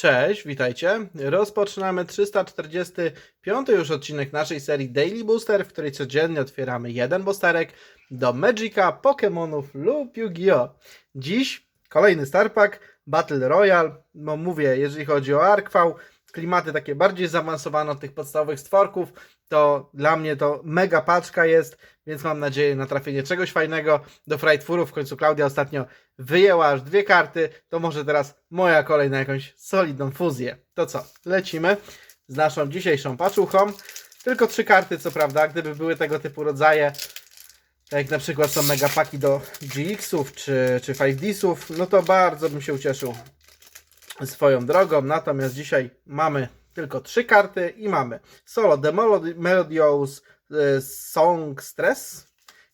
Cześć, witajcie. Rozpoczynamy 345 już odcinek naszej serii Daily Booster, w której codziennie otwieramy jeden boosterek do Magica, Pokémonów lub Yu-Gi-Oh! Dziś kolejny Star Pack, Battle Royale. No mówię, jeżeli chodzi o Arkwał, klimaty takie bardziej zaawansowane od tych podstawowych stworków, to dla mnie to mega paczka jest, więc mam nadzieję na trafienie czegoś fajnego do Frightfurów. W końcu Klaudia ostatnio wyjęła aż dwie karty, to może teraz moja kolej na jakąś solidną fuzję. To co, lecimy z naszą dzisiejszą paczuchą. Tylko trzy karty, co prawda, gdyby były tego typu rodzaje, tak jak na przykład są megapaki do GX-ów czy, czy 5Ds-ów, no to bardzo bym się ucieszył swoją drogą. Natomiast dzisiaj mamy tylko trzy karty i mamy Solo The Melodious e, Song Stress,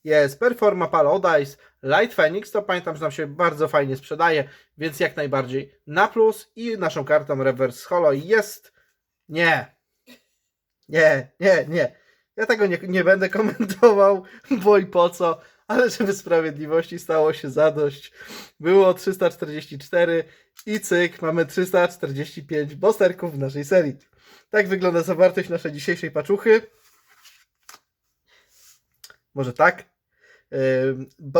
jest Performa Paradise, Light Phoenix, to pamiętam, że nam się bardzo fajnie sprzedaje, więc jak najbardziej na plus i naszą kartą Reverse Holo jest nie, nie, nie, nie. Ja tego nie, nie będę komentował, bo i po co, ale żeby sprawiedliwości stało się zadość. Było 344 i cyk, mamy 345 bosterków w naszej serii. Tak wygląda zawartość naszej dzisiejszej paczuchy. Może tak?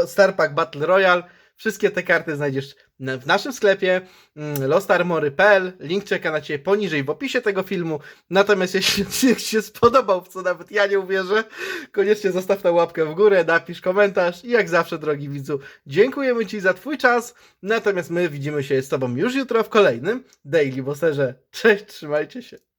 Star Pack Battle Royale. Wszystkie te karty znajdziesz na- w naszym sklepie mm, lostarmory.pl. Link czeka na Ciebie poniżej w opisie tego filmu. Natomiast jeśli Ci się spodobał, w co nawet ja nie uwierzę, koniecznie zostaw tę łapkę w górę, napisz komentarz i jak zawsze, drogi widzu, dziękujemy Ci za Twój czas. Natomiast my widzimy się z Tobą już jutro w kolejnym Daily Bosserze. Cześć, trzymajcie się.